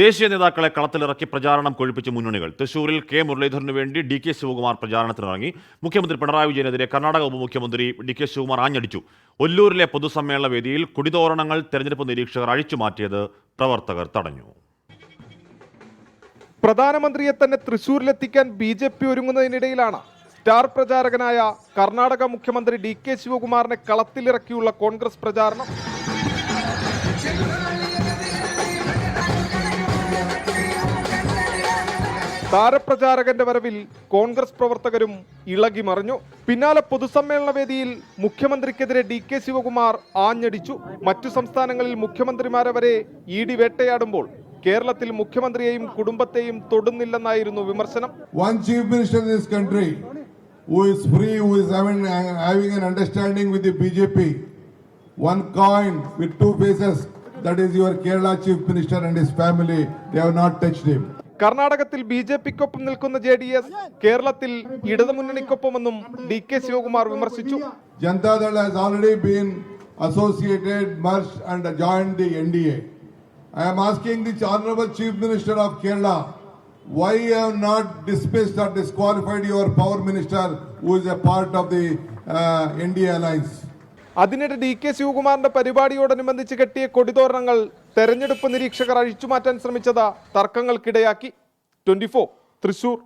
ദേശീയ നേതാക്കളെ കളത്തിലിറക്കി പ്രചാരണം കൊഴിപ്പിച്ച മുന്നണികൾ. തൃശൂരിൽ കെ മുരളീധരന് വേണ്ടി ഡി കെ ശിവകുമാർ പ്രചാരണത്തിനിറങ്ങി. മുഖ്യമന്ത്രി പിണറായി വിജയനെതിരെ കർണാടക ഉപമുഖ്യമന്ത്രി ഡി കെ ശിവകുമാർ ആഞ്ഞടിച്ചു. ഒല്ലൂരിലെ പൊതുസമ്മേളന വേദിയിൽ കുടിതോരണങ്ങൾ തെരഞ്ഞെടുപ്പ് നിരീക്ഷകർ അഴിച്ചുമാറ്റിയത് പ്രവർത്തകർ തടഞ്ഞു. പ്രധാനമന്ത്രിയെ തന്നെ തൃശൂരിലെത്തിക്കാൻ ബി ജെ പി ഒരുങ്ങുന്നതിനിടയിലാണ്. സ്റ്റാർ പ്രചാരകനായ കർണാടക മുഖ്യമന്ത്രി ഡി കെ ശിവകുമാറിനെ കളത്തിലിറക്കിയുള്ള കോൺഗ്രസ് പ്രചാരണം. താരപ്രചാരകന്റെ വരവിൽ കോൺഗ്രസ് പ്രവർത്തകരും ഇളകി മറിഞ്ഞു പിന്നാലെ പൊതുസമ്മേളന വേദിയിൽ മുഖ്യമന്ത്രിക്കെതിരെ ഡി കെ ശിവകുമാർ ആഞ്ഞടിച്ചു മറ്റു സംസ്ഥാനങ്ങളിൽ മുഖ്യമന്ത്രിമാരെ വരെ ഇ ഡി വേട്ടയാടുമ്പോൾ കേരളത്തിൽ മുഖ്യമന്ത്രിയെയും കുടുംബത്തെയും തൊടുന്നില്ലെന്നായിരുന്നു വിമർശനം this country who is free, who is having an understanding with the BJP, one coin with two faces, that is your Kerala chief minister and his family, they have not touched him. കർണാടകത്തിൽ B J പിക്കൊപ്പം നിൽക്കുന്ന J D S കേരളത്തിൽ ഇടതുമുന്നണിക്കൊപ്പമെന്നും D K Shivakumar വിമർശിച്ചു minister who is a part of the uh, NDA alliance? അതിനിടെ D K ശിവകുമാറിന്റെ പരിപാടിയോടനുബന്ധിച്ച് കെട്ടിയ കൊടിതോരണങ്ങൾ തെരഞ്ഞെടുപ്പ് നിരീക്ഷകർ അഴിച്ചുമാറ്റാൻ ശ്രമിച്ചത് തർക്കങ്ങൾക്കിടയാക്കി. ട്വന്റി തൃശൂർ.